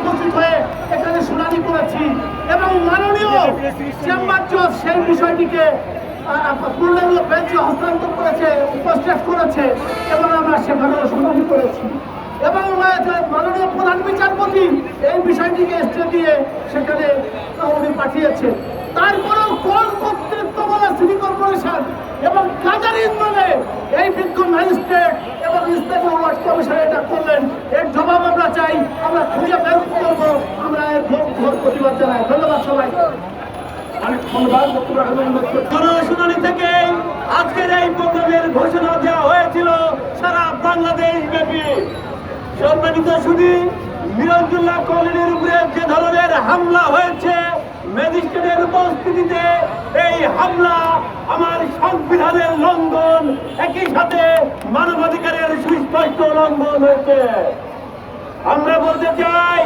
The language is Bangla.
উপস্থিত হয়ে এখানে শুনানি করেছি। এবং মাননীয় চেম্বার জজ সেই বিষয়টিকে পূর্ণাঙ্গ বেঞ্চে হস্তান্তর করেছে উপস্থিত করেছে, এবং আমরা সেখানেও শুনানি করেছি। এবং মাননীয় প্রধান বিচারপতি এই বিষয়টিকে স্টে দিয়ে সেখানে উনি পাঠিয়েছে। তারপরেও কোন কর্তৃত্ব বলে সিটি কর্পোরেশন এবং কাজার ইন্ধনে এই বিজ্ঞ ম্যাজিস্ট্রেট এবং ইসলামী আমরা খুঁজে বের করব। আমরা এর ঘোর প্রতিবাদ জানাই। ধন্যবাদ সবাই। উপরে যে ধরনের হামলা হয়েছে, ম্যাজিস্ট্রেটের উপস্থিতিতে এই হামলা আমার সংবিধানের লঙ্ঘন, একই সাথে মানবাধিকারের সুস্পষ্ট লঙ্ঘন হয়েছে। আমরা বলতে চাই